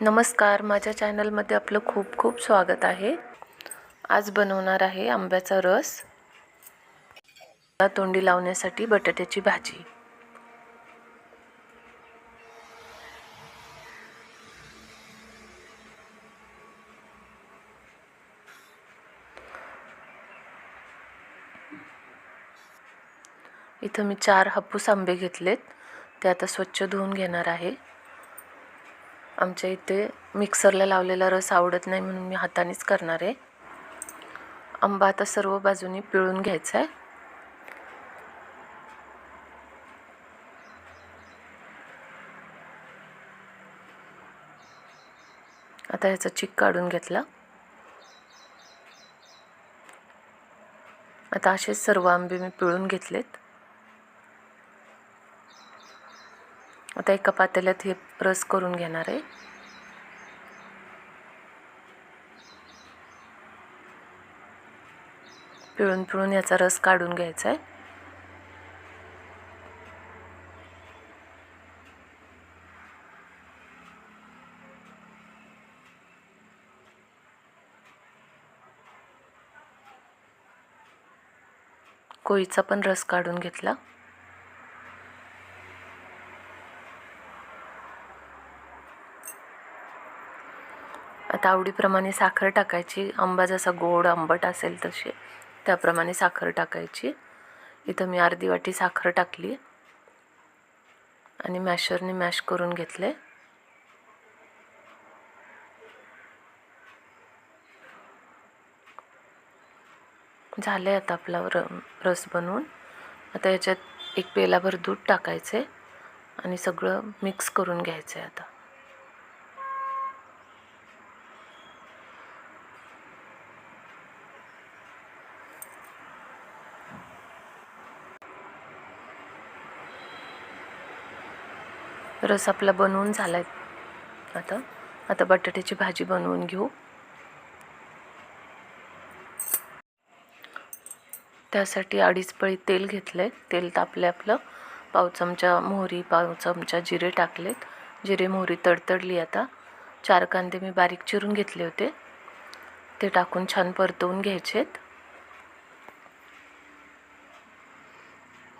नमस्कार माझ्या चॅनलमध्ये आपलं खूप खूप स्वागत आहे. आज बनवणार आहे आंब्याचा रस. तोंडी लावण्यासाठी बटाट्याची भाजी. इथं मी चार हापूस आंबे घेतलेत. ते आता स्वच्छ धुवून घेणार आहे. आमच्या इथे मिक्सरला लावलेला रस आवडत नाही म्हणून मी हातानेच करणार आहे. आंबा आता सर्व बाजूनी पिळून घ्यायचा आहे. आता ह्याचा चिक काढून घेतला. आता असेच सर्व आंबे मी पिळून घेतलेत. आता एका पातेल्यात हे रस करून घेणार आहे. पिळून पिळून याचा रस काढून घ्यायचा आहे. कोळीचा पण रस काढून घेतला. आता आवडीप्रमाणे साखर टाकायची. आंबा जसा गोड आंबट असेल तसे त्याप्रमाणे साखर टाकायची. इथं मी अर्धी वाटी साखर टाकली. आणि मॅशरने मॅश करून घेतले. झाले आता आपला र रस बनवून. आता याच्यात एक पेलाभर दूध टाकायचे आणि सगळं मिक्स करून घ्यायचं आहे आता. रस आपला बनवून झाला आहे आता आता बटाट्याची भाजी बनवून घेऊ. त्यासाठी अडीच पळी तेल घेतलं आहे तेल तापले आपलं. पाव चमचा मोहरी पाव चमचा जिरे टाकलेत. जिरे मोहरी तडतडली आता. चार कांदे मी बारीक चिरून घेतले होते. ते टाकून छान परतवून घ्यायचेत.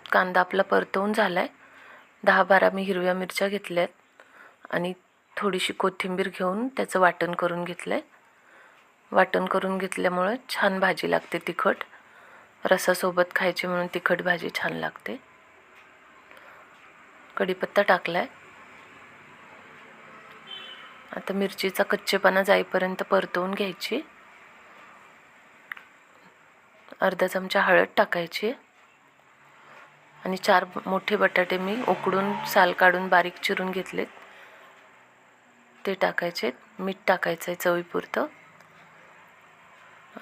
कांदा आपला परतवून झाला आहे दहा बारा मी हिरव्या मिरच्या घेतल्यात आणि थोडीशी कोथिंबीर घेऊन त्याचं वाटण करून घेतलं आहे वाटण करून घेतल्यामुळं छान भाजी लागते तिखट. रसासोबत खायची म्हणून तिखट भाजी छान लागते. कढीपत्ता टाकला आहे आता मिरचीचा कच्चेपणा जाईपर्यंत परतवून घ्यायची. अर्धा चमचा हळद टाकायची. आणि चार मोठे बटाटे मी उकडून साल काढून बारीक चिरून घेतलेत. ते टाकायचे. मीठ टाकायचं आहे चवीपुरतं.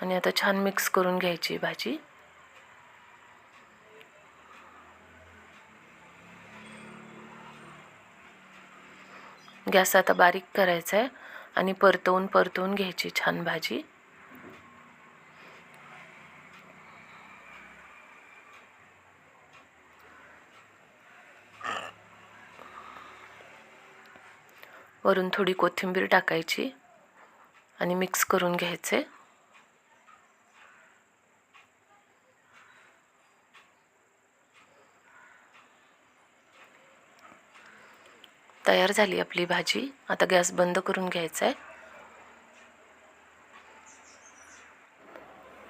आणि आता छान मिक्स करून घ्यायची भाजी. गॅस आता बारीक करायचा आहे आणि परतवून परतवून घ्यायची छान भाजी. वरून थोडी कोथिंबीर टाकायची आणि मिक्स करून घ्यायचे. तयार झाली आपली भाजी. आता गॅस बंद करून घ्यायचा आहे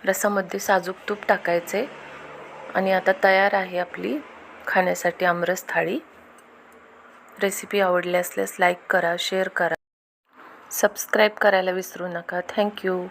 रसामध्ये साजूक तूप टाकायचे. आणि आता तयार आहे आपली खाण्यासाठी आमरस थाळी. रेसिपी आवडली असल्यास लाईक करा शेअर करा. सबस्क्राईब करायला विसरू नका. थँक्यू